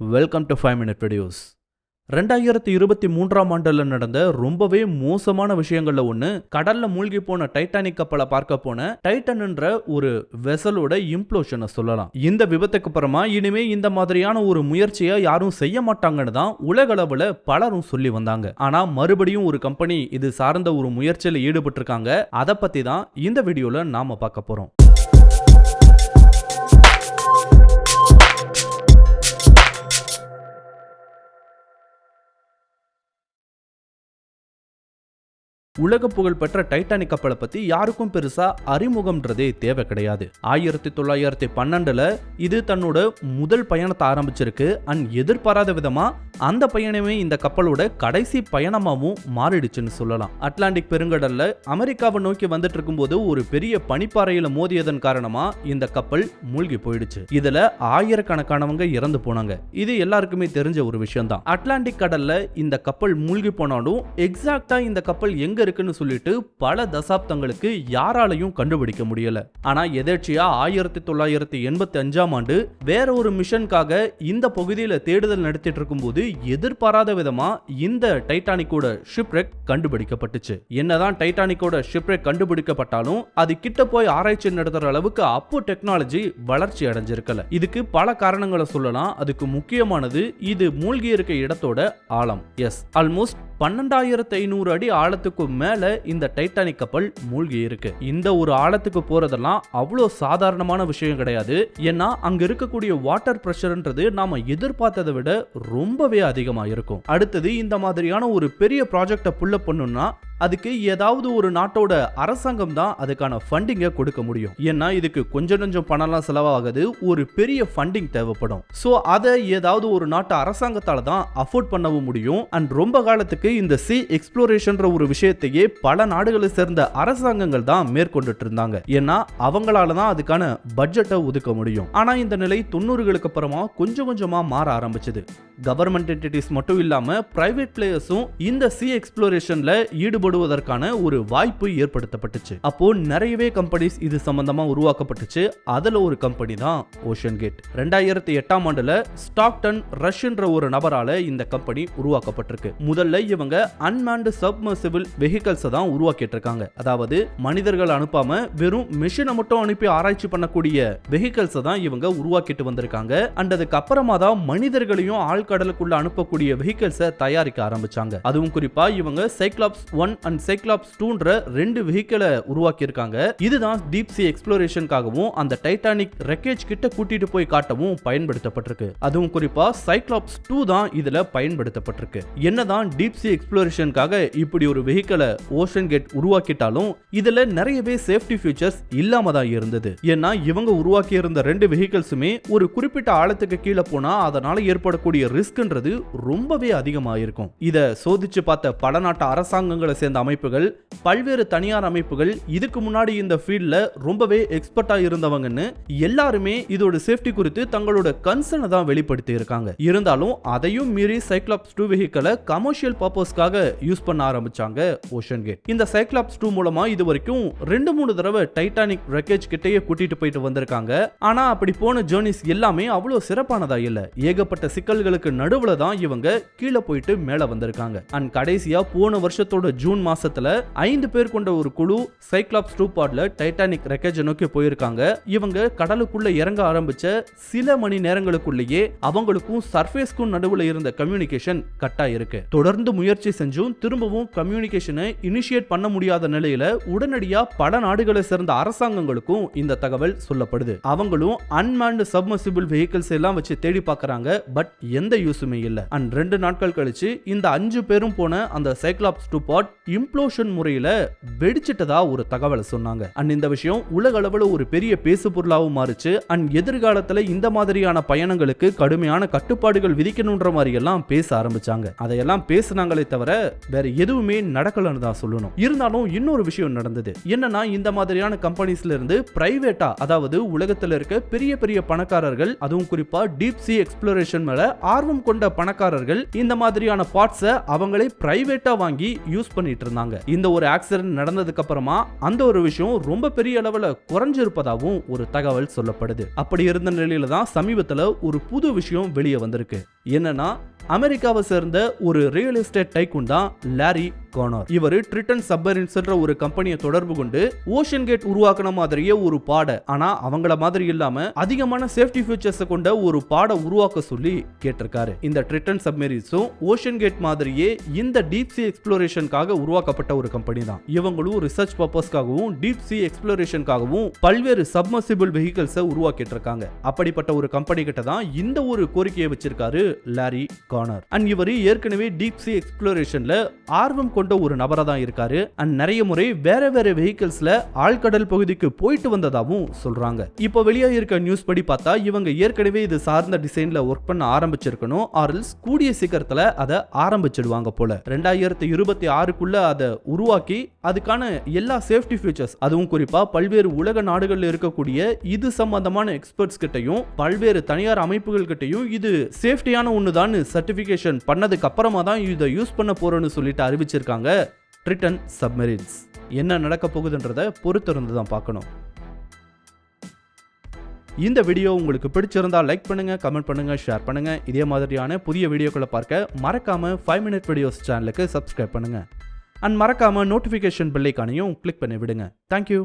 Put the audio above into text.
Welcome to five minute videos ரெண்டாயிரத்தி இருபத்தி மூன்றாம் ஆண்டில் நடந்த ரொம்பவே மோசமான விஷயங்கள்ல ஒன்று கடல்ல மூழ்கி போன டைட்டானிக் கப்பலை பார்க்க போன டைட்டன்ன்ற ஒரு வெசலோட இம்ப்ளோஷனை சொல்லலாம். இந்த விபத்துக்கு அப்புறமா இனிமே இந்த மாதிரியான ஒரு முயற்சியை யாரும் செய்ய மாட்டாங்கன்னு தான் உலகளவில் பலரும் சொல்லி வந்தாங்க. ஆனா மறுபடியும் ஒரு கம்பெனி இது சார்ந்த ஒரு முயற்சியில் ஈடுபட்டிருக்காங்க. அதை பத்தி தான் இந்த வீடியோல நாம பார்க்க போறோம். உலக புகழ் பெற்ற டைட்டானிக் கப்பலை பத்தி யாருக்கும் பெருசா அறிமுகம்ன்றதே தேவை கிடையாது. ஆயிரத்தி தொள்ளாயிரத்தி பன்னெண்டுல இது தன்னோட முதல் பயணத்தை ஆரம்பிச்சிருக்கு. அண்ட் எதிர்பாராத விதமா அந்த பயணமே இந்த கப்பலோட கடைசி பயணமாகவும் மாறிடுச்சுன்னு சொல்லலாம். அட்லாண்டிக் பெருங்கடல்ல அமெரிக்காவை நோக்கி வந்துட்டு இருக்கும்போது ஒரு பெரிய பனிப்பாறையில மோதியதன் காரணமா இந்த கப்பல் மூழ்கி போயிடுச்சு. இதுல ஆயிரக்கணக்கானவங்க இறந்து போனாங்க. இது எல்லாருக்குமே தெரிஞ்ச ஒரு விஷயம் தான் அட்லாண்டிக் கடல்ல இந்த கப்பல் மூழ்கி போனாலும் எக்ஸாக்டா இந்த கப்பல் எங்க இருக்குன்னு சொல்லிட்டு பல தசாப்தங்களுக்கு யாராலையும் கண்டுபிடிக்க முடியல. ஆனா எதேர்ச்சியா ஆயிரத்தி தொள்ளாயிரத்தி எண்பத்தி அஞ்சாம் ஆண்டு வேற ஒரு மிஷனுக்காக இந்த பகுதியில தேடுதல் நடத்திட்டு இருக்கும்போது எதிர்பாராத விதமா இந்த டைட்டானிக்கோட ஷிப்ரெக் கண்டுபிடிக்கப்பட்டுச்சு. என்னதான் டைட்டானிக்கோட ஷிப்ரெக் கண்டுபிடிக்கப்பட்டாலும் அது கிட்ட போய் ஆராய்ச்சி நடத்துற அளவுக்கு அப்போ டெக்னாலஜி வளர்ச்சி அடைஞ்சிருக்கல. இதுக்கு பல காரணங்களை சொல்லலாம். அதுக்கு முக்கியமானது இது மூழ்கி இருக்க இடத்தோட ஆழம். எஸ் ஆல்மோஸ்ட் பன்னெண்டாயிரத்து ஐநூறு அடி ஆழத்துக்கு மேல இந்த டைட்டானிக் கப்பல் மூழ்கி இருக்கு. இந்த ஒரு ஆழத்துக்கு போறதெல்லாம் அவ்வளோ சாதாரணமான விஷயம் கிடையாது. ஏன்னா அங்க இருக்கக்கூடிய வாட்டர் பிரஷர்ன்றது நாம எதிர்பார்த்ததை விட ரொம்பவே அதிகமா இருக்கும் அடுத்தது இந்த மாதிரியான ஒரு பெரிய ப்ராஜெக்டை புள்ள பண்ணுன்னா அதுக்கு ஏதாவது ஒரு நாட்டோட அரசாங்கம் தான் அதுக்கான ஃபண்டிங்கை கொடுக்க முடியும். ஏன்னா இதுக்கு கொஞ்சம் கொஞ்சம் பணம்லாம் செலவாகுது ஒரு பெரிய ஃபண்டிங் தேவைப்படும். ஸோ அதை ஏதாவது ஒரு நாட்டு அரசாங்கத்தால் தான் அஃபோர்ட் பண்ணவும் முடியும். அண்ட் ரொம்ப காலத்துக்கு இந்த சி எக்ஸ்ப்ளோரேஷன்ற ஒரு விஷயத்தையே பல நாடுகளை சேர்ந்த அரசாங்கங்கள் தான் மேற்கொண்டுட்டு இருந்தாங்க. ஏன்னா அவங்களால தான் அதுக்கான பட்ஜெட்டை ஒதுக்க முடியும். ஆனா இந்த நிலை தொண்ணூறுகளுக்கு அப்புறமா கொஞ்சம் கொஞ்சமா மாற ஆரம்பிச்சது. கவர்மெண்ட் என்டிட்டிஸ் மட்டும் இல்லாம பிரைவேட் பிளேயர்ஸும் இந்த சி எக்ஸ்ப்ளோரேஷன்ல ஈடுபடுவதற்கான ஒரு வாய்ப்பு ஏற்படுத்தப்பட்டுச்சு. அப்போ நிறையவே கம்பெனிஸ் இது சம்பந்தமா உருவாக்கப்பட்டுச்சு. அதுல ஒரு கம்பெனி தான் ஓஷன் கேட் ரெண்டாயிரத்தி எட்டாம் ஆண்டுல ஸ்டாக்டன் ரஷ்ன்ற ஒரு நபரால இந்த கம்பெனி உருவாக்கப்பட்டிருக்கு. முதல்ல இவங்க அன்மேண்டு சப்மர்சிபிள் வெஹிக்கல்ஸ் தான் உருவாக்கிட்டு இருக்காங்க அதாவது மனிதர்கள் அனுப்பாம வெறும் மிஷினை மட்டும் அனுப்பி ஆராய்ச்சி பண்ணக்கூடிய வெஹிக்கல்ஸ் தான் இவங்க உருவாக்கிட்டு வந்திருக்காங்க. அண்ட் அதுக்கு அப்புறமா தான் மனிதர்களையும் ஆழ்கடலுக்குள்ள அனுப்பக்கூடிய வெஹிக்கல்ஸை தயாரிக்க ஆரம்பிச்சாங்க. அதுவும் குறிப்பா இவங்க சைக்ளாப்ஸ் ஒன் அண்ட் சைக்ளாப்ஸ் டூன்ற ரெண்டு வெஹிக்கிளை உருவாக்கியிருக்காங்க. இதுதான் டீப் சி எக்ஸ்ப்ளோரேஷனுக்காகவும் அந்த டைட்டானிக் ரெக்கேஜ் கிட்ட கூட்டிட்டு போய் காட்டவும் பயன்படுத்தப்பட்டிருக்கு. அதுவும் குறிப்பா சைக்ளாப்ஸ் டூ தான் இதுல பயன்படுத்தப்பட்டிருக்கு. என்னதான் டீப் சி எக்ஸ்ப்ளோரேஷனுக்காக இப்படி ஒரு வெஹிக்கிளை ஓஷன் கேட் உருவாக்கிட்டாலும் இதுல நிறையவே சேஃப்டி ஃபீச்சர்ஸ் இல்லாம தான் இருந்தது. ஏன்னா இவங்க உருவாக்கி இருந்த ரெண்டு வெஹிக்கிள்ஸுமே ஒரு குறிப்பிட்ட ஆழத்துக்கு கீழே போனா அதனால ஏற்படக்கூடிய ரிஸ்க்ன்றது ரொம்பவே அதிகமாயிருக்கும். இத சோதிச்சு பார்த்த பல நாட்டு அரசாங்கங்களை சேர்ந்த அமைப்புகள் பல்வேறு தனியார் அமைப்புகள் இதுக்கு முன்னாடி இந்த ஃபீல்டில் ரொம்பவே எக்ஸ்பர்ட்டாக இருந்தவங்கன்னு எல்லாருமே இதோட சேஃப்டி குறித்து தங்களோட கன்சர்னை தான் வெளிப்படுத்தி இருக்காங்க. இருந்தாலும் அதையும் மீறி சைக்ளாப்ஸ் டூ வெஹிக்கலை கமர்ஷியல் பர்பஸ்க்காக யூஸ் பண்ண ஆரம்பிச்சாங்க ஓஷன் கேட் இந்த சைக்ளாப்ஸ் டூ மூலமா இது வரைக்கும் ரெண்டு மூணு தடவை டைட்டானிக் ரெக்கேஜ் கிட்டேயே கூட்டிட்டு போயிட்டு வந்திருக்காங்க. ஆனா அப்படி போன ஜேர்னிஸ் எல்லாமே அவ்வளோ சிறப்பானதா இல்ல. ஏகப்பட்ட சிக்கல்களுக்கு நடுவுல தான் இவங்க கீழே போயிட்டு மேல வந்திருக்காங்க. அண்ட் கடைசியா போன வருஷத்தோட ஜூன் மாசத்துல ஐந்து பேர் கொண்ட ஒரு குழு சைக்ளாப்ஸ் டூ பாட்ல டைட்டானிக் ரெக்கேஜை நோக்கி போயிருக்காங்க. இவங்க கடலுக்குள்ள இறங்க ஆரம்பிச்ச சில மணி நேரங்களுக்குள்ளேயே அவங்களுக்கும் சர்ஃபேஸ்க்கும் நடுவுல இருந்த கம்யூனிகேஷன் கட் ஆயிருக்கு தொடர்ந்து முயற்சி செஞ்சும் திரும்பவும் கம்யூனிகேஷனை இனிஷியேட் பண்ண முடியாத நிலையில உடனடியா பல நாடுகளை சேர்ந்த அரசாங்கங்களுக்கும் இந்த தகவல் சொல்லப்படுது. அவங்களும் அன்மேண்ட் சப்மர்சிபிள் வெஹிக்கிள்ஸ் எல்லாம் வச்சு தேடி பார்க்கறாங்க பட் எந்த யூஸுமே இல்ல. அண்ட் ரெண்டு நாட்கள் கழிச்சு இந்த அஞ்சு பேரும் போன அந்த சைக்ளாப்ஸ் டூ பாட் இம்ப்ளோஷன் முறையில் வெடிச்சிட்டதா ஒரு தகவலை சொன்னாங்க. அண்ட் இந்த விஷயம் உலக அளவில் ஒரு பெரிய பேசு பொருளாகவும் மாறுச்சு. அண்ட் எதிர்காலத்தில் இந்த மாதிரியான பயணங்களுக்கு கடுமையான கட்டுப்பாடுகள் விதிக்கணுன்ற மாதிரி எல்லாம் பேச ஆரம்பிச்சாங்க. அதையெல்லாம் பேசுனாங்களே தவிர வேற எதுவுமே நடக்கலன்னு தான் சொல்லணும். இருந்தாலும் இன்னொரு விஷயம் நடந்தது. என்னன்னா இந்த மாதிரியான கம்பெனிஸ்ல இருந்து பிரைவேட்டா அதாவது உலகத்தில் இருக்க பெரிய பெரிய பணக்காரர்கள் அதுவும் குறிப்பா டீப் சி எக்ஸ்ப்ளோரேஷன் மேல ஆர்வம் கொண்ட பணக்காரர்கள் இந்த மாதிரியான பார்ட்ஸை அவங்களே பிரைவேட்டா வாங்கி யூஸ் பண்ணிட்டு இருந்தாங்க. இந்த ஒரு ஆக்சிடென்ட் நடந்ததுக்கு அப்புறமா அந்த ஒரு விஷயம் ரொம்ப பெரிய அளவுல குறைஞ்சிருப்பதாகவும் ஒரு தகவல் சொல்லப்படுது. அப்படி இருந்த நிலையில தான் சமீபத்துல ஒரு புது விஷயம் வெளியே வந்திருக்கு. என்னன்னா அமெரிக்காவை சேர்ந்த ஒரு ரியல் எஸ்டேட் டைக்குன் தான் லாரி கானர் இவர் ட்ரிட்டன் சப்மரின்ஸ்ன்ற ஒரு கம்பெனியை தொடர்பு கொண்டு ஓஷன் கேட் உருவாக்குன மாதிரியே ஒரு பாட ஆனா அவங்கள மாதிரி இல்லாம அதிகமான சேஃப்டி ஃபீச்சர்ஸ் கொண்ட ஒரு பாட உருவாக்க சொல்லி கேட்டிருக்காரு. இந்த ட்ரிட்டன் சப்மரின்ஸும் ஓஷன் கேட் மாதிரியே இந்த டீப் சி எக்ஸ்ப்ளோரேஷனுக்காக உருவாக்கப்பட்ட ஒரு கம்பெனி தான். இவங்களும் ரிசர்ச் பர்பஸ்க்காகவும் டீப் சி எக்ஸ்ப்ளோரேஷனுக்காகவும் பல்வேறு சப்மர்சிபிள் வெஹிக்கல்ஸை உருவாக்கிட்டு இருக்காங்க அப்படிப்பட்ட ஒரு கம்பெனி கிட்ட தான் இந்த ஒரு கோரிக்கையை வச்சிருக்காரு லாரி கானர் அண்ட் இவர் ஏற்கனவே டீப் சி எக்ஸ்ப்ளோரேஷன்ல ஆர்வம் கொண்ட ஒரு நபரா தான் இருக்காரு. அண்ட் நிறைய முறை வேற வேற வெஹிக்கிள்ஸ்ல ஆழ்கடல் பகுதிக்கு போயிட்டு வந்ததாகவும் சொல்றாங்க. இப்போ வெளியே இருக்க நியூஸ் படி பார்த்தா இவங்க ஏற்கனவே இது சார்ந்த டிசைன்ல ஒர்க் பண்ண ஆரம்பிச்சிருக்கணும். ஆர்எல்ஸ் கூடிய சீக்கிரத்துல அதை ஆரம்பிச்சிடுவாங்க போல. ரெண்டாயிரத்தி இருபத்தி ஆறுக்குள்ள அதை உருவாக்கி அதுக்கான எல்லா சேஃப்டி ஃபீச்சர்ஸ் அதுவும் குறிப்பா பல்வேறு உலக நாடுகளில் இருக்கக்கூடிய இது சம்பந்தமான எக்ஸ்பர்ட்ஸ் கிட்டையும் பல்வேறு தனியார் அமைப்புகள் கிட்டையும் இது சேஃப்டியான ஒன்றுதானு சர்டிஃபிகேஷன் பண்ணதுக்கு அப்புறமா தான் இதை யூஸ் பண்ண போகிறோன்னு சொல்லிட்டு அறிவிச்சிருக்காங்க ட்ரிட்டன் சப்மெரின்ஸ் என்ன நடக்க போகுதுன்றத பொறுத்திருந்து தான் பார்க்கணும். இந்த வீடியோ உங்களுக்கு பிடிச்சிருந்தா லைக் பண்ணுங்க கமெண்ட் பண்ணுங்க ஷேர் பண்ணுங்க. இதே மாதிரியான புதிய வீடியோக்களை பார்க்க மறக்காம ஃபைவ் மினிட் வீடியோஸ் சேனலுக்கு சப்ஸ்கிரைப் பண்ணுங்க. அண்ட் மறக்காம நோட்டிஃபிகேஷன் பெல்லைக்கானையும் கிளிக் பண்ணி விடுங்க. Thank you